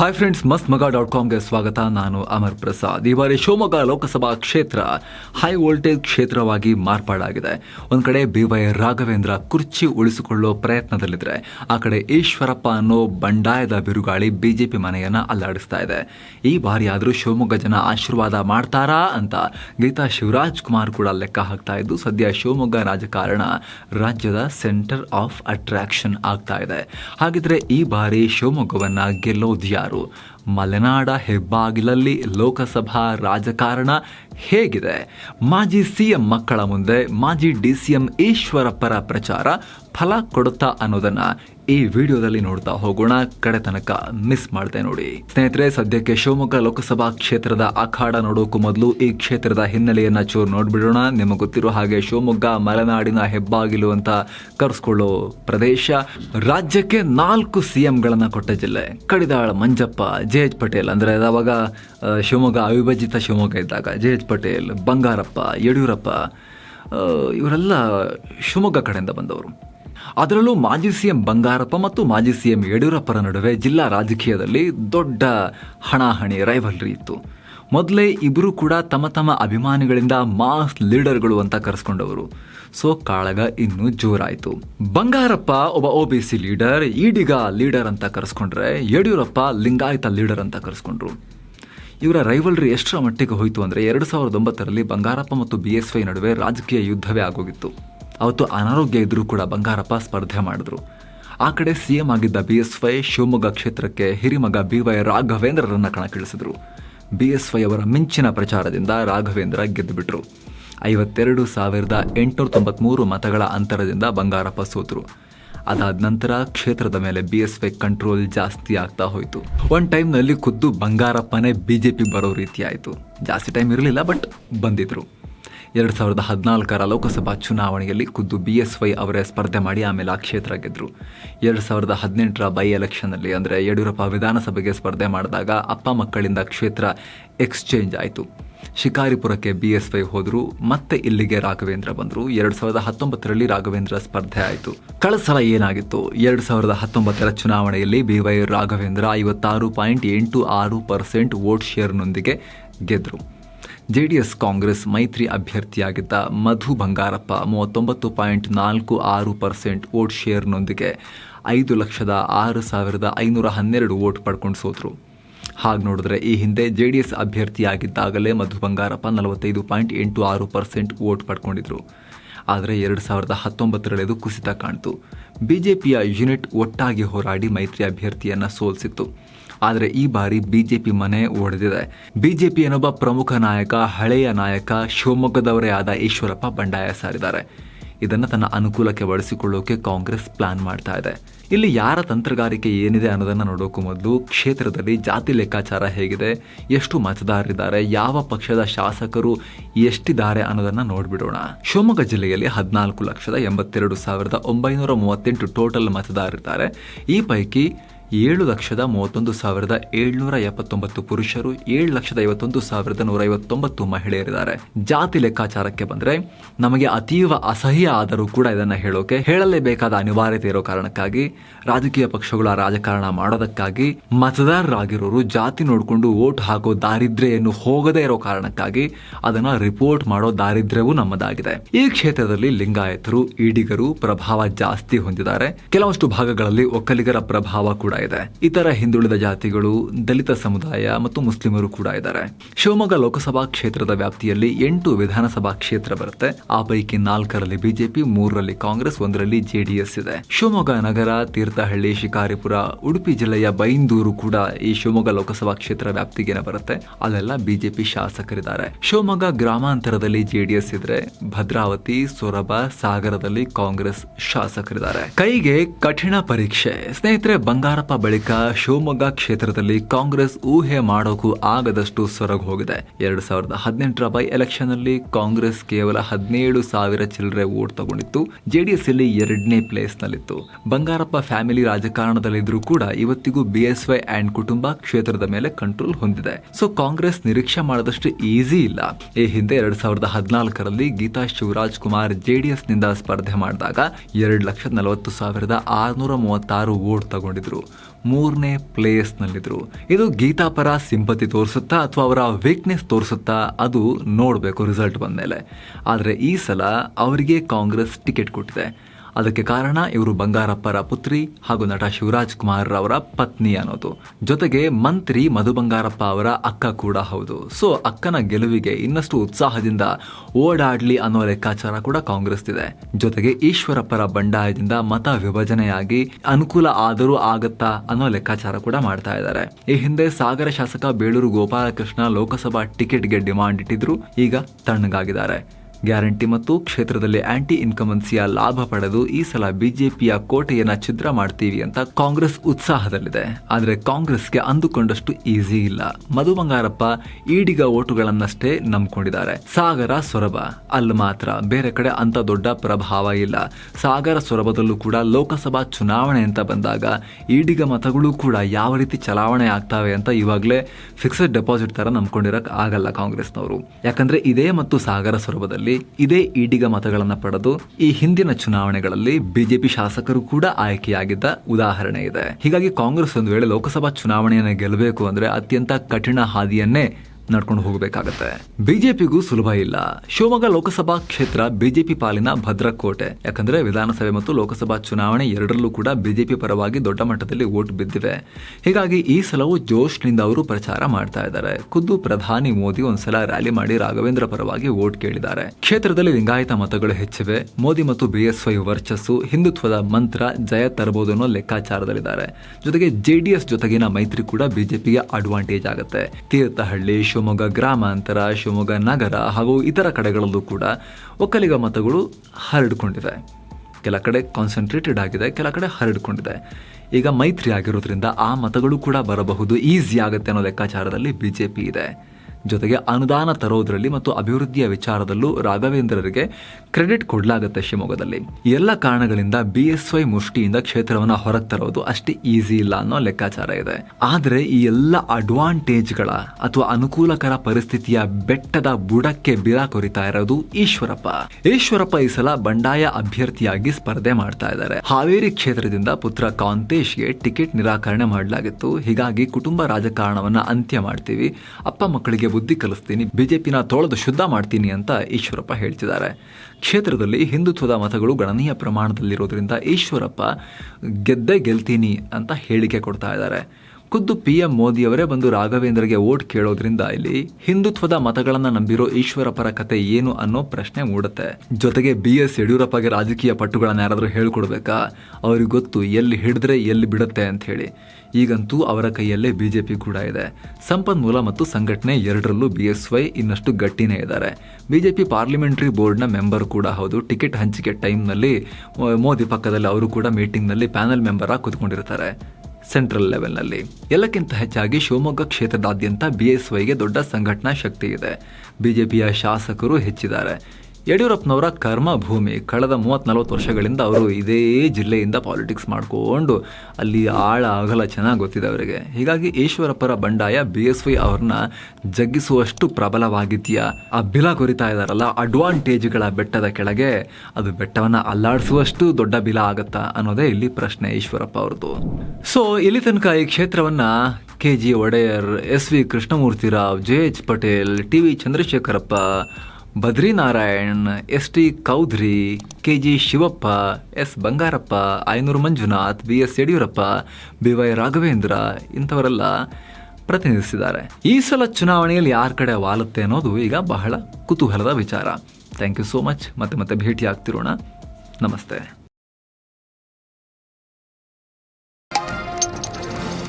Hi friends ಮಸ್ತ್ ಮಗ dot ಕಾಮ್ಗೆ ಸ್ವಾಗತ. ನಾನು ಅಮರ್ ಪ್ರಸಾದ್. ಈ ಬಾರಿ ಶಿವಮೊಗ್ಗ ಲೋಕಸಭಾ ಕ್ಷೇತ್ರ ಹೈ ವೋಲ್ಟೇಜ್ ಕ್ಷೇತ್ರವಾಗಿ ಮಾರ್ಪಾಡಾಗಿದೆ. ಒಂದು ಕಡೆ ಬಿ ವೈ ರಾಘವೇಂದ್ರ ಕುರ್ಚಿ ಉಳಿಸಿಕೊಳ್ಳೋ ಪ್ರಯತ್ನದಲ್ಲಿದ್ರೆ, ಆ ಕಡೆ ಈಶ್ವರಪ್ಪ ಅನ್ನೋ ಬಂಡಾಯದ ಬಿರುಗಾಳಿ ಬಿಜೆಪಿ ಮನೆಯನ್ನು ಅಲ್ಲಾಡಿಸ್ತಾ ಇದೆ. ಈ ಬಾರಿ ಆದರೂ ಶಿವಮೊಗ್ಗ ಜನ ಆಶೀರ್ವಾದ ಮಾಡ್ತಾರಾ ಅಂತ ಗೀತಾ ಶಿವರಾಜ್ ಕುಮಾರ್ ಕೂಡ ಲೆಕ್ಕ ಹಾಕ್ತಾ ಇದ್ದು, ಸದ್ಯ ಶಿವಮೊಗ್ಗ ರಾಜಕಾರಣ ರಾಜ್ಯದ ಸೆಂಟರ್ ಆಫ್ ಅಟ್ರಾಕ್ಷನ್ ಆಗ್ತಾ ಇದೆ. ಹಾಗಿದ್ರೆ ಈ ಬಾರಿ ಶಿವಮೊಗ್ಗವನ್ನು ಗೆಲ್ಲೋದು claro, ಮಲೆನಾಡ ಹೆಬ್ಬಾಗಿಲಲ್ಲಿ ಲೋಕಸಭಾ ರಾಜಕಾರಣ ಹೇಗಿದೆ? ಮಾಜಿ ಸಿಎಂ ಮಕ್ಕಳ ಮುಂದೆ ಮಾಜಿ ಡಿ ಸಿ ಎಂ ಈಶ್ವರಪ್ಪರ ಪ್ರಚಾರ ಫಲ ಕೊಡುತ್ತಾ ಅನ್ನೋದನ್ನ ಈ ವಿಡಿಯೋದಲ್ಲಿ ನೋಡ್ತಾ ಹೋಗೋಣ. ಕಡೆ ತನಕ ಮಿಸ್ ಮಾಡದೆ ನೋಡಿ. ಸ್ನೇಹಿತರೆ, ಸದ್ಯಕ್ಕೆ ಶಿವಮೊಗ್ಗ ಲೋಕಸಭಾ ಕ್ಷೇತ್ರದ ಅಖಾಡ ನೋಡೋಕು ಮೊದಲು ಈ ಕ್ಷೇತ್ರದ ಹಿನ್ನೆಲೆಯನ್ನ ಚೂರು ನೋಡ್ಬಿಡೋಣ. ನಿಮಗೆ ಗೊತ್ತಿರೋ ಹಾಗೆ ಶಿವಮೊಗ್ಗ, ಮಲೆನಾಡಿನ ಹೆಬ್ಬಾಗಿಲು ಅಂತ ಕರೆಸ್ಕೊಳ್ಳೋ ಪ್ರದೇಶ. ರಾಜ್ಯಕ್ಕೆ ನಾಲ್ಕು ಸಿಎಂಗಳನ್ನ ಕೊಟ್ಟ ಜಿಲ್ಲೆ. ಕಡಿದಾಳ ಮಂಜಪ್ಪ ಜೆ ಎಚ್ ಪಟೇಲ್, ಅಂದರೆ ಅವಾಗ ಶಿವಮೊಗ್ಗ, ಅವಿಭಜಿತ ಶಿವಮೊಗ್ಗ ಇದ್ದಾಗ ಜೆ ಎಚ್ ಪಟೇಲ್, ಬಂಗಾರಪ್ಪ, ಯಡಿಯೂರಪ್ಪ ಇವರೆಲ್ಲ ಶಿವಮೊಗ್ಗ ಕಡೆಯಿಂದ ಬಂದವರು. ಅದರಲ್ಲೂ ಮಾಜಿ ಸಿ ಎಂ ಬಂಗಾರಪ್ಪ ಮತ್ತು ಮಾಜಿ ಸಿ ಎಂ ಯಡಿಯೂರಪ್ಪರ ನಡುವೆ ಜಿಲ್ಲಾ ರಾಜಕೀಯದಲ್ಲಿ ದೊಡ್ಡ ಹಣಾಹಣಿ ರೈವಲ್ರಿ ಇತ್ತು. ಮೊದಲೇ ಇಬ್ಬರು ಕೂಡ ತಮ್ಮ ತಮ್ಮ ಅಭಿಮಾನಿಗಳಿಂದ ಮಾಸ್ ಲೀಡರ್ಗಳು ಅಂತ ಕರೆಸ್ಕೊಂಡವರು. ಸೊ ಕಾಳಗ ಇನ್ನೂ ಜೋರಾಯಿತು. ಬಂಗಾರಪ್ಪ ಒಬ್ಬ ಒ ಲೀಡರ್, ಈಡಿಗ ಲೀಡರ್ ಅಂತ ಕರೆಸ್ಕೊಂಡ್ರೆ ಯಡಿಯೂರಪ್ಪ ಲಿಂಗಾಯತ ಲೀಡರ್ ಅಂತ ಕರೆಸ್ಕೊಂಡ್ರು. ಇವರ ರೈವಲ್ರಿ ಎಷ್ಟರ ಮಟ್ಟಿಗೆ ಹೋಯಿತು ಅಂದರೆ ಎರಡು ಸಾವಿರದ ಒಂಬತ್ತರಲ್ಲಿ ಬಂಗಾರಪ್ಪ ಮತ್ತು ಬಿ ಎಸ್ ವೈ ನಡುವೆ ರಾಜಕೀಯ ಯುದ್ಧವೇ ಆಗೋಗಿತ್ತು. ಅವತ್ತು ಅನಾರೋಗ್ಯ ಇದ್ದರೂ ಕೂಡ ಬಂಗಾರಪ್ಪ ಸ್ಪರ್ಧೆ ಮಾಡಿದ್ರು. ಆ ಕಡೆ ಸಿ ಎಂ ಆಗಿದ್ದ ಬಿ ಎಸ್ ವೈ ಶಿವಮೊಗ್ಗ ಕ್ಷೇತ್ರಕ್ಕೆ ಹಿರಿಮಗ ಬಿ ವೈ ರಾಘವೇಂದ್ರರನ್ನು ಕಣಕ್ಕಿಳಿಸಿದ್ರು. ಬಿ ಎಸ್ ವೈ ಅವರ ಮಿಂಚಿನ ಪ್ರಚಾರದಿಂದ ರಾಘವೇಂದ್ರ ಗೆದ್ದುಬಿಟ್ರು ಐವತ್ತೆರಡು ಸಾವಿರದ ಎಂಟುನೂರ ತೊಂಬತ್ಮೂರು ಮತಗಳ ಅಂತರದಿಂದ ಬಂಗಾರಪ್ಪ ಸೋತರು ಅದಾದ ನಂತರ ಕ್ಷೇತ್ರದ ಮೇಲೆ ಬಿ ಎಸ್ ವೈ ಕಂಟ್ರೋಲ್ ಜಾಸ್ತಿ ಆಗ್ತಾ ಹೋಯಿತು. ಒನ್ ಟೈಮ್ನಲ್ಲಿ ಖುದ್ದು ಬಂಗಾರಪ್ಪನೇ ಬಿ ಜೆ ಪಿ ಬರೋ ರೀತಿ ಆಯಿತು. ಜಾಸ್ತಿ ಟೈಮ್ ಇರಲಿಲ್ಲ ಬಟ್ ಬಂದಿದ್ರು. ಎರಡು ಸಾವಿರದ ಹದಿನಾಲ್ಕರ ಲೋಕಸಭಾ ಚುನಾವಣೆಯಲ್ಲಿ ಖುದ್ದು ಬಿ ಎಸ್ ವೈ ಅವರೇ ಸ್ಪರ್ಧೆ ಮಾಡಿ ಆಮೇಲೆ ಆ ಕ್ಷೇತ್ರ ಗೆದ್ದರು ಎರಡು ಸಾವಿರದ ಹದಿನೆಂಟರ ಬೈ ಎಲೆಕ್ಷನ್ನಲ್ಲಿ ಅಂದರೆ ಯಡಿಯೂರಪ್ಪ ವಿಧಾನಸಭೆಗೆ ಸ್ಪರ್ಧೆ ಮಾಡಿದಾಗ ಅಪ್ಪ ಮಕ್ಕಳಿಂದ ಕ್ಷೇತ್ರ ಎಕ್ಸ್ಚೇಂಜ್ ಆಯಿತು. ಶಿಕಾರಿಪುರಕ್ಕೆ ಬಿ ಎಸ್ ವೈ ಹೋದ್ರು, ಮತ್ತೆ ಇಲ್ಲಿಗೆ ರಾಘವೇಂದ್ರ ಬಂದರು. ಎರಡು ಸಾವಿರದ ಹತ್ತೊಂಬತ್ತರಲ್ಲಿ ರಾಘವೇಂದ್ರ ಸ್ಪರ್ಧೆ ಆಯಿತು. ಕಳೆದ ಸಲ ಏನಾಗಿತ್ತು? ಎರಡು ಸಾವಿರದ ಹತ್ತೊಂಬತ್ತರ ಚುನಾವಣೆಯಲ್ಲಿ ಬಿ ವೈ ರಾಘವೇಂದ್ರ ಐವತ್ತಾರು ಪಾಯಿಂಟ್ ಎಂಟು ಆರು ಪರ್ಸೆಂಟ್ ವೋಟ್ ಶೇರ್ನೊಂದಿಗೆ ಗೆದ್ದರು ಎಸ್ ಕಾಂಗ್ರೆಸ್ ಮೈತ್ರಿ ಅಭ್ಯರ್ಥಿಯಾಗಿದ್ದ ಮಧು ಬಂಗಾರಪ್ಪ ಮೂವತ್ತೊಂಬತ್ತು ಪಾಯಿಂಟ್ ನಾಲ್ಕು ಆರು ಪರ್ಸೆಂಟ್ ವೋಟ್ ಶೇರ್ನೊಂದಿಗೆ ಐದು ಲಕ್ಷದ ಆರು ಸಾವಿರದ ಐನೂರ ಹನ್ನೆರಡು ವೋಟ್ ಪಡ್ಕೊಂಡು ಸೋತರು. ಹಾಗೆ ನೋಡಿದ್ರೆ ಈ ಹಿಂದೆ ಜೆ ಡಿ ಎಸ್ ಅಭ್ಯರ್ಥಿಯಾಗಿದ್ದಾಗಲೇ ಮಧು ಬಂಗಾರಪ್ಪ ನಲವತ್ತೈದು ಪಾಯಿಂಟ್ ಎಂಟು ಆರು ಪರ್ಸೆಂಟ್ ವೋಟ್ ಪಡ್ಕೊಂಡಿದ್ರು. ಆದರೆ ಎರಡು ಸಾವಿರದ ಹತ್ತೊಂಬತ್ತರಲ್ಲಿ ಅದು ಕುಸಿತ ಕಾಣ್ತು. ಬಿ ಜೆ ಪಿಯ ಯೂನಿಟ್ ಒಟ್ಟಾಗಿ ಹೋರಾಡಿ ಮೈತ್ರಿ ಅಭ್ಯರ್ಥಿಯನ್ನು ಸೋಲಿಸಿತ್ತು. ಆದರೆ ಈ ಬಾರಿ ಬಿಜೆಪಿ ಮನೆ ಒಡೆದಿದೆ. ಬಿಜೆಪಿ ಏನೊಬ್ಬ ಪ್ರಮುಖ ನಾಯಕ, ಹಳೆಯ ನಾಯಕ, ಶಿವಮೊಗ್ಗದವರೇ ಆದ ಈಶ್ವರಪ್ಪ ಬಂಡಾಯ ಸಾರಿದ್ದಾರೆ. ಇದನ್ನು ತನ್ನ ಅನುಕೂಲಕ್ಕೆ ಬಳಸಿಕೊಳ್ಳೋಕೆ ಕಾಂಗ್ರೆಸ್ ಪ್ಲಾನ್ ಮಾಡ್ತಾ ಇದೆ. ಇಲ್ಲಿ ಯಾರ ತಂತ್ರಗಾರಿಕೆ ಏನಿದೆ ಅನ್ನೋದನ್ನು ನೋಡೋಕ್ಕೂ ಮೊದಲು ಕ್ಷೇತ್ರದಲ್ಲಿ ಜಾತಿ ಲೆಕ್ಕಾಚಾರ ಹೇಗಿದೆ, ಎಷ್ಟು ಮತದಾರರಿದ್ದಾರೆ, ಯಾವ ಪಕ್ಷದ ಶಾಸಕರು ಎಷ್ಟಿದ್ದಾರೆ ಅನ್ನೋದನ್ನ ನೋಡ್ಬಿಡೋಣ. ಶಿವಮೊಗ್ಗ ಜಿಲ್ಲೆಯಲ್ಲಿ ಹದಿನಾಲ್ಕು ಲಕ್ಷದ ಎಂಬತ್ತೆರಡು ಸಾವಿರದ ಒಂಬೈನೂರ ಮೂವತ್ತೆಂಟು ಟೋಟಲ್ ಮತದಾರರಿದ್ದಾರೆ. ಈ ಪೈಕಿ ಏಳು ಲಕ್ಷದ ಮೂವತ್ತೊಂದು ಸಾವಿರದ ಏಳ್ನೂರ ಎಪ್ಪತ್ತೊಂಬತ್ತು ಪುರುಷರು, ಏಳು ಲಕ್ಷದ ಐವತ್ತೊಂದು ಸಾವಿರದ ನೂರ ಐವತ್ತೊಂಬತ್ತು ಮಹಿಳೆಯರಿದ್ದಾರೆ. ಜಾತಿ ಲೆಕ್ಕಾಚಾರಕ್ಕೆ ಬಂದ್ರೆ, ನಮಗೆ ಅತೀವ ಅಸಹ್ಯ ಆದರೂ ಕೂಡ ಇದನ್ನ ಹೇಳೋಕೆ, ಹೇಳಲೇಬೇಕಾದ ಅನಿವಾರ್ಯತೆ ಇರೋ ಕಾರಣಕ್ಕಾಗಿ, ರಾಜಕೀಯ ಪಕ್ಷಗಳು ರಾಜಕಾರಣ ಮಾಡೋದಕ್ಕಾಗಿ, ಮತದಾರರಾಗಿರೋರು ಜಾತಿ ನೋಡಿಕೊಂಡು ವೋಟ್ ಹಾಕೋ ದಾರಿದ್ರ್ಯನ್ನು ಹೋಗದೇ ಇರೋ ಕಾರಣಕ್ಕಾಗಿ ಅದನ್ನ ರಿಪೋರ್ಟ್ ಮಾಡೋ ದಾರಿದ್ರ್ಯವೂ ನಮ್ಮದಾಗಿದೆ. ಈ ಕ್ಷೇತ್ರದಲ್ಲಿ ಲಿಂಗಾಯತರು, ಈಡಿಗರು ಪ್ರಭಾವ ಜಾಸ್ತಿ ಹೊಂದಿದ್ದಾರೆ. ಕೆಲವಷ್ಟು ಭಾಗಗಳಲ್ಲಿ ಒಕ್ಕಲಿಗರ ಪ್ರಭಾವ ಕೂಡ ಇದೆ. ಇತರ ಹಿಂದುಳಿದ ಜಾತಿಗಳು, ದಲಿತ ಸಮುದಾಯ ಮತ್ತು ಮುಸ್ಲಿಮರು ಕೂಡ ಇದ್ದಾರೆ. ಶಿವಮೊಗ್ಗ ಲೋಕಸಭಾ ಕ್ಷೇತ್ರದ ವ್ಯಾಪ್ತಿಯಲ್ಲಿ ಎಂಟು ವಿಧಾನಸಭಾ ಕ್ಷೇತ್ರ ಬರುತ್ತೆ. ಆ ಪೈಕಿ ನಾಲ್ಕರಲ್ಲಿ ಬಿಜೆಪಿ, ಮೂರರಲ್ಲಿ ಕಾಂಗ್ರೆಸ್, ಒಂದರಲ್ಲಿ ಜೆಡಿಎಸ್ ಇದೆ. ಶಿವಮೊಗ್ಗ ನಗರ, ತೀರ್ಥಹಳ್ಳಿ, ಶಿಕಾರಿಪುರ, ಉಡುಪಿ ಜಿಲ್ಲೆಯ ಬೈಂದೂರು ಕೂಡ ಈ ಶಿವಮೊಗ್ಗ ಲೋಕಸಭಾ ಕ್ಷೇತ್ರ ವ್ಯಾಪ್ತಿಗೇನೆ ಬರುತ್ತೆ. ಅಲ್ಲೆಲ್ಲ ಬಿಜೆಪಿ ಶಾಸಕರಿದ್ದಾರೆ. ಶಿವಮೊಗ್ಗ ಗ್ರಾಮಾಂತರದಲ್ಲಿ ಜೆಡಿಎಸ್ ಇದ್ರೆ ಭದ್ರಾವತಿ, ಸೊರಬ, ಸಾಗರದಲ್ಲಿ ಕಾಂಗ್ರೆಸ್ ಶಾಸಕರಿದ್ದಾರೆ. ಕೈಗೆ ಕಠಿಣ ಪರೀಕ್ಷೆ. ಸ್ನೇಹಿತರೆ ಬಂಗಾರಪ್ಪ ಬಳಿಕ ಶಿವಮೊಗ್ಗ ಕ್ಷೇತ್ರದಲ್ಲಿ ಕಾಂಗ್ರೆಸ್ ಊಹೆ ಮಾಡೋಕ್ಕೂ ಆಗದಷ್ಟು ಸೊರಗು ಹೋಗಿದೆ. ಎರಡ್ ಸಾವಿರದ ಹದಿನೆಂಟರ ಬೈ ಎಲೆಕ್ಷನ್ ಅಲ್ಲಿ ಕಾಂಗ್ರೆಸ್ ಕೇವಲ ಹದಿನೇಳು ಸಾವಿರ ಚಿಲ್ಲರೆ ವೋಟ್ ತಗೊಂಡಿತ್ತು. ಜೆಡಿಎಸ್ ಇಲ್ಲಿ ಎರಡನೇ ಪ್ಲೇಸ್ ನಲ್ಲಿತ್ತು ಬಂಗಾರಪ್ಪ ಫ್ಯಾಮಿಲಿ ರಾಜಕಾರಣದಲ್ಲಿದ್ರೂ ಕೂಡ ಇವತ್ತಿಗೂ ಬಿಎಸ್ವೈ ಅಂಡ್ ಕುಟುಂಬ ಕ್ಷೇತ್ರದ ಮೇಲೆ ಕಂಟ್ರೋಲ್ ಹೊಂದಿದೆ. ಸೊ ಕಾಂಗ್ರೆಸ್ ನಿರೀಕ್ಷೆ ಮಾಡದಷ್ಟು ಈಸಿ ಇಲ್ಲ. ಈ ಹಿಂದೆ ಎರಡ್ ಸಾವಿರದ ಹದಿನಾಲ್ಕರಲ್ಲಿ ಗೀತಾ ಶಿವರಾಜ್ ಕುಮಾರ್ ಜೆಡಿಎಸ್ನಿಂದ ಸ್ಪರ್ಧೆ ಮಾಡಿದಾಗ ಎರಡು ಲಕ್ಷದ ನಲವತ್ತು ಸಾವಿರದ ಆರುನೂರ ಮೂವತ್ತಾರು ವೋಟ್ ತಗೊಂಡಿದ್ರು. ಮೂರನೇ ಪ್ಲೇಸ್ನಲ್ಲಿದ್ದರು ಇದು ಗೀತಾ ಪರ ಸಿಂಪತಿ ತೋರಿಸುತ್ತಾ ಅಥವಾ ಅವರ ವೀಕ್ನೆಸ್ ತೋರಿಸುತ್ತಾ ಅದು ನೋಡಬೇಕು ರಿಸಲ್ಟ್ ಬಂದಮೇಲೆ. ಆದರೆ ಈ ಸಲ ಅವರಿಗೆ ಕಾಂಗ್ರೆಸ್ ಟಿಕೆಟ್ ಕೊಟ್ಟಿದೆ. ಅದಕ್ಕೆ ಕಾರಣ ಇವರು ಬಂಗಾರಪ್ಪರ ಪುತ್ರಿ ಹಾಗೂ ನಟ ಶಿವರಾಜ್ ಕುಮಾರ್ ಅವರ ಪತ್ನಿ ಅನ್ನೋದು. ಜೊತೆಗೆ ಮಂತ್ರಿ ಮಧು ಬಂಗಾರಪ್ಪ ಅವರ ಅಕ್ಕ ಕೂಡ ಹೌದು. ಸೊ, ಅಕ್ಕನ ಗೆಲುವಿಗೆ ಇನ್ನಷ್ಟು ಉತ್ಸಾಹದಿಂದ ಓಡಾಡ್ಲಿ ಅನ್ನೋ ಲೆಕ್ಕಾಚಾರ ಕೂಡ ಕಾಂಗ್ರೆಸ್ ಇದೆ ಜೊತೆಗೆ ಈಶ್ವರಪ್ಪರ ಬಂಡಾಯದಿಂದ ಮತ ವಿಭಜನೆಯಾಗಿ ಅನುಕೂಲ ಆದರೂ ಆಗತ್ತಾ ಅನ್ನೋ ಲೆಕ್ಕಾಚಾರ ಕೂಡ ಮಾಡ್ತಾ ಇದ್ದಾರೆ. ಈ ಹಿಂದೆ ಸಾಗರ ಶಾಸಕ ಬೇಳೂರು ಗೋಪಾಲಕೃಷ್ಣ ಲೋಕಸಭಾ ಟಿಕೆಟ್ಗೆ ಡಿಮಾಂಡ್ ಇಟ್ಟಿದ್ರು, ಈಗ ತಣ್ಣಗಾಗಿದ್ದಾರೆ. ಗ್ಯಾರಂಟಿ ಮತ್ತು ಕ್ಷೇತ್ರದಲ್ಲಿ ಆಂಟಿ ಇನ್ಕಮನ್ಸಿಯ ಲಾಭ ಪಡೆದು ಈ ಸಲ ಬಿಜೆಪಿಯ ಕೋಟೆಯನ್ನ ಛಿದ್ರ ಮಾಡ್ತೀವಿ ಅಂತ ಕಾಂಗ್ರೆಸ್ ಉತ್ಸಾಹದಲ್ಲಿದೆ. ಆದರೆ ಕಾಂಗ್ರೆಸ್ಗೆ ಅಂದುಕೊಂಡಷ್ಟು ಈಸಿ ಇಲ್ಲ. ಮಧು ಬಂಗಾರಪ್ಪ ಈಡಿಗ ಓಟುಗಳನ್ನಷ್ಟೇ ನಂಬಿಕೊಂಡಿದ್ದಾರೆ. ಸಾಗರ ಸೊರಬ. ಅಲ್ಲಿ ಮಾತ್ರ ಬೇರೆ ಕಡೆ ಅಂತ ದೊಡ್ಡ ಪ್ರಭಾವ ಇಲ್ಲ. ಸಾಗರ ಸೊರಬದಲ್ಲೂ ಕೂಡ ಲೋಕಸಭಾ ಚುನಾವಣೆ ಅಂತ ಬಂದಾಗ ಈಡಿಗ ಮತಗಳು ಕೂಡ ಯಾವ ರೀತಿ ಚಲಾವಣೆ ಆಗ್ತಾವೆ ಅಂತ ಇವಾಗಲೇ ಫಿಕ್ಸೆಡ್ ಡೆಪಾಸಿಟ್ ತರ ನಂಬ್ಕೊಂಡಿರಕ್ ಆಗಲ್ಲ ಕಾಂಗ್ರೆಸ್ನವರು. ಯಾಕಂದ್ರೆ ಇದೇ ಮತ್ತು ಸಾಗರ ಸೊರಬದಲ್ಲಿ ಇದೇ ಈಡಿಗ ಮತಗಳನ್ನು ಪಡೆದು ಈ ಹಿಂದಿನ ಚುನಾವಣೆಗಳಲ್ಲಿ ಬಿಜೆಪಿ ಶಾಸಕರು ಕೂಡ ಆಯ್ಕೆಯಾಗಿದ್ದ ಉದಾಹರಣೆ ಇದೆ. ಹೀಗಾಗಿ ಕಾಂಗ್ರೆಸ್ ಒಂದು ವೇಳೆ ಲೋಕಸಭಾ ಚುನಾವಣೆಯನ್ನು ಗೆಲ್ಲಬೇಕು ಅಂದ್ರೆ ಅತ್ಯಂತ ಕಠಿಣ ಹಾದಿಯನ್ನೇ ನಡ್ಕೊಂಡು ಹೋಗಬೇಕಾಗತ್ತೆ. ಬಿಜೆಪಿಗೂ ಸುಲಭ ಇಲ್ಲ. ಶಿವಮೊಗ್ಗ ಲೋಕಸಭಾ ಕ್ಷೇತ್ರ ಬಿಜೆಪಿ ಪಾಲಿನ ಭದ್ರಕೋಟೆ. ಯಾಕಂದ್ರೆ ವಿಧಾನಸಭೆ ಮತ್ತು ಲೋಕಸಭಾ ಚುನಾವಣೆ ಎರಡರಲ್ಲೂ ಕೂಡ ಬಿಜೆಪಿ ಪರವಾಗಿ ದೊಡ್ಡ ಮಟ್ಟದಲ್ಲಿ ಓಟ್ ಬಿದ್ದಿವೆ. ಹೀಗಾಗಿ ಈ ಸಲವೂ ಜೋಶ್ನಿಂದ ಅವರು ಪ್ರಚಾರ ಮಾಡ್ತಾ ಇದ್ದಾರೆ. ಖುದ್ದು ಪ್ರಧಾನಿ ಮೋದಿ ಒಂದ್ಸಲ ರ್ಯಾಲಿ ಮಾಡಿ ರಾಘವೇಂದ್ರ ಪರವಾಗಿ ಓಟ್ ಕೇಳಿದ್ದಾರೆ. ಕ್ಷೇತ್ರದಲ್ಲಿ ಲಿಂಗಾಯತ ಮತಗಳು ಹೆಚ್ಚಿವೆ. ಮೋದಿ ಮತ್ತು ಬಿಎಸ್ವೈ ವರ್ಚಸ್ಸು, ಹಿಂದುತ್ವದ ಮಂತ್ರ, ಜಯ ತರಬಹುದು ಅನ್ನೋ ಲೆಕ್ಕಾಚಾರದಲ್ಲಿದ್ದಾರೆ. ಜೊತೆಗೆ ಜೆಡಿಎಸ್ ಜೊತೆಗಿನ ಮೈತ್ರಿ ಕೂಡ ಬಿಜೆಪಿಗೆ ಅಡ್ವಾಂಟೇಜ್ ಆಗುತ್ತೆ. ತೀರ್ಥಹಳ್ಳಿ ಶಿವಮೊಗ್ಗ ಗ್ರಾಮಾಂತರ ಶಿವಮೊಗ್ಗ ನಗರ ಹಾಗೂ ಇತರ ಕಡೆಗಳಲ್ಲೂ ಕೂಡ ಒಕ್ಕಲಿಗ ಮತಗಳು ಹರಡಿಕೊಂಡಿವೆ. ಕೆಲ ಕಡೆ ಕಾನ್ಸಂಟ್ರೇಟೆಡ್ ಆಗಿದೆ, ಕೆಲ ಕಡೆ ಹರಡಿಕೊಂಡಿದೆ. ಈಗ ಮೈತ್ರಿ ಆಗಿರೋದ್ರಿಂದ ಆ ಮತಗಳು ಕೂಡ ಬರಬಹುದು. ಈಸಿ ಆಗುತ್ತೆ ಅನ್ನೋ ಲೆಕ್ಕಾಚಾರದಲ್ಲಿ ಬಿಜೆಪಿ ಇದೆ. ಜೊತೆಗೆ ಅನುದಾನ ತರೋದ್ರಲ್ಲಿ ಮತ್ತು ಅಭಿವೃದ್ಧಿಯ ವಿಚಾರದಲ್ಲೂ ರಾಘವೇಂದ್ರರಿಗೆ ಕ್ರೆಡಿಟ್ ಕೊಡಲಾಗುತ್ತೆ ಶಿವಮೊಗ್ಗದಲ್ಲಿ. ಎಲ್ಲ ಕಾರಣಗಳಿಂದ ಬಿ ಎಸ್ ವೈ ಮುಷ್ಟಿಯಿಂದ ಕ್ಷೇತ್ರವನ್ನು ಹೊರಗೆ ತರೋದು ಅಷ್ಟೇ ಈಸಿ ಇಲ್ಲ ಅನ್ನೋ ಲೆಕ್ಕಾಚಾರ ಇದೆ. ಆದರೆ ಈ ಎಲ್ಲ ಅಡ್ವಾಂಟೇಜ್ಗಳ ಅಥವಾ ಅನುಕೂಲಕರ ಪರಿಸ್ಥಿತಿಯ ಬೆಟ್ಟದ ಬುಡಕ್ಕೆ ಬಿರ ಕೊರಿತಾ ಇರೋದು ಈಶ್ವರಪ್ಪ. ಈಶ್ವರಪ್ಪ ಈ ಸಲ ಬಂಡಾಯ ಅಭ್ಯರ್ಥಿಯಾಗಿ ಸ್ಪರ್ಧೆ ಮಾಡ್ತಾ ಇದ್ದಾರೆ. ಹಾವೇರಿ ಕ್ಷೇತ್ರದಿಂದ ಪುತ್ರ ಕಾಂತೇಶ್ಗೆ ಟಿಕೆಟ್ ನಿರಾಕರಣೆ ಮಾಡಲಾಗಿತ್ತು. ಹೀಗಾಗಿ ಕುಟುಂಬ ರಾಜಕಾರಣವನ್ನ ಅಂತ್ಯ ಮಾಡ್ತೀವಿ. ಅಪ್ಪ ಮಕ್ಕಳಿಗೆ ಬುದ್ಧಿ ಕಲಿಸ್ತೀನಿ, ಬಿಜೆಪಿನ ತೋಳದ ಶುದ್ಧ ಮಾಡ್ತೀನಿ ಅಂತ ಈಶ್ವರಪ್ಪ ಹೇಳ್ತಿದ್ದಾರೆ. ಕ್ಷೇತ್ರದಲ್ಲಿ ಹಿಂದುತ್ವದ ಮತಗಳು ಗಣನೀಯ ಪ್ರಮಾಣದಲ್ಲಿರೋದ್ರಿಂದ ಈಶ್ವರಪ್ಪ ಗೆದ್ದೇ ಗೆಲ್ತೀನಿ ಅಂತ ಹೇಳಿಕೆ ಕೊಡ್ತಾ ಇದ್ದಾರೆ. ಖುದ್ದು ಪಿ ಎಂ ಮೋದಿಯವರೇ ಬಂದು ರಾಘವೇಂದ್ರಗೆ ವೋಟ್ ಕೇಳೋದ್ರಿಂದ ಇಲ್ಲಿ ಹಿಂದುತ್ವದ ಮತಗಳನ್ನ ನಂಬಿರೋ ಈಶ್ವರಪರ ಕತೆ ಏನು ಅನ್ನೋ ಪ್ರಶ್ನೆ ಮೂಡುತ್ತೆ. ಜೊತೆಗೆ ಬಿ ಎಸ್ ಯಡಿಯೂರಪ್ಪಗೆ ರಾಜಕೀಯ ಪಟ್ಟುಗಳನ್ನ ಯಾರಾದರೂ ಹೇಳ್ಕೊಡ್ಬೇಕಾ? ಅವ್ರಿಗೆ ಗೊತ್ತು, ಎಲ್ಲಿ ಹಿಡಿದ್ರೆ ಎಲ್ಲಿ ಬಿಡುತ್ತೆ ಅಂತ ಹೇಳಿ. ಈಗಂತೂ ಅವರ ಕೈಯಲ್ಲೇ ಬಿಜೆಪಿ ಕೂಡ ಇದೆ. ಸಂಪನ್ಮೂಲ ಮತ್ತು ಸಂಘಟನೆ ಎರಡರಲ್ಲೂ ಬಿ ಎಸ್ ವೈ ಇನ್ನಷ್ಟು ಗಟ್ಟಿನೇ ಇದ್ದಾರೆ. ಬಿಜೆಪಿ ಪಾರ್ಲಿಮೆಂಟರಿ ಬೋರ್ಡ್ನ ಮೆಂಬರ್ ಕೂಡ ಹೌದು. ಟಿಕೆಟ್ ಹಂಚಿಕೆ ಟೈಮ್ನಲ್ಲಿ ಮೋದಿ ಪಕ್ಕದಲ್ಲಿ ಅವರು ಕೂಡ ಮೀಟಿಂಗ್ನಲ್ಲಿ ಪ್ಯಾನಲ್ ಮೆಂಬರ್ ಆಗಿ ಕೂತ್ಕೊಂಡಿರ್ತಾರೆ. ಸೆಂಟ್ರಲ್ ಲೆವೆಲ್ನಲ್ಲಿ. ಎಲ್ಲಕ್ಕಿಂತ ಹೆಚ್ಚಾಗಿ ಶಿವಮೊಗ್ಗ ಕ್ಷೇತ್ರದಾದ್ಯಂತ ಬಿಎಸ್ವೈಗೆ ದೊಡ್ಡ ಸಂಘಟನಾ ಶಕ್ತಿ ಇದೆ. ಬಿಜೆಪಿಯ ಶಾಸಕರು ಹೆಚ್ಚಿದ್ದಾರೆ. ಯಡಿಯೂರಪ್ಪನವರ ಕರ್ಮಭೂಮಿ ಕಳೆದ ಮೂವತ್ತ್ ನಲವತ್ತು ವರ್ಷಗಳಿಂದ ಅವರು ಇದೇ ಜಿಲ್ಲೆಯಿಂದ ಪಾಲಿಟಿಕ್ಸ್ ಮಾಡಿಕೊಂಡು ಅಲ್ಲಿ ಆಳ, ಅಗಲ ಚೆನ್ನಾಗಿ ಗೊತ್ತಿದೆ ಅವರಿಗೆ. ಹೀಗಾಗಿ ಈಶ್ವರಪ್ಪರ ಬಂಡಾಯ ಬಿ ಎಸ್ ವೈ ಅವ್ರನ್ನ ಜಗ್ಗಿಸುವಷ್ಟು ಪ್ರಬಲವಾಗಿದೆಯಾ ಆ ಬಿಲ ಕೊರಿತಾ ಇದ್ದಾರಲ್ಲ ಅಡ್ವಾಂಟೇಜ್ಗಳ ಬೆಟ್ಟದ ಕೆಳಗೆ ಅದು ಬೆಟ್ಟವನ್ನು ಅಲ್ಲಾಡಿಸುವಷ್ಟು ದೊಡ್ಡ ಬಿಲ ಆಗುತ್ತಾ ಅನ್ನೋದೇ ಇಲ್ಲಿ ಪ್ರಶ್ನೆ ಈಶ್ವರಪ್ಪ ಅವ್ರದ್ದು. ಸೊ ಇಲ್ಲಿ ತನಕ ಈ ಕ್ಷೇತ್ರವನ್ನು K G Wodeyar S V Krishnamurthy Rao, J H Patel, T V Chandrashekarappa Badrinarayan, S T Chowdhary K G Shivappa, S Bangarappa, Ainoor Manjunath, B S Yediyurappa, B Y Raghavendra ಇಂಥವರೆಲ್ಲ ಪ್ರತಿನಿಧಿಸಿದ್ದಾರೆ. ಈ ಸಲ ಚುನಾವಣೆಯಲ್ಲಿ ಯಾರ ಕಡೆ ವಾಲುತ್ತೆ ಅನ್ನೋದು ಈಗ ಬಹಳ ಕುತೂಹಲದ ವಿಚಾರ. ಥ್ಯಾಂಕ್ ಯು ಸೋ ಮಚ್ ಮತ್ತೆ ಮತ್ತೆ ಭೇಟಿ ಆಗ್ತಿರೋಣ ನಮಸ್ತೆ.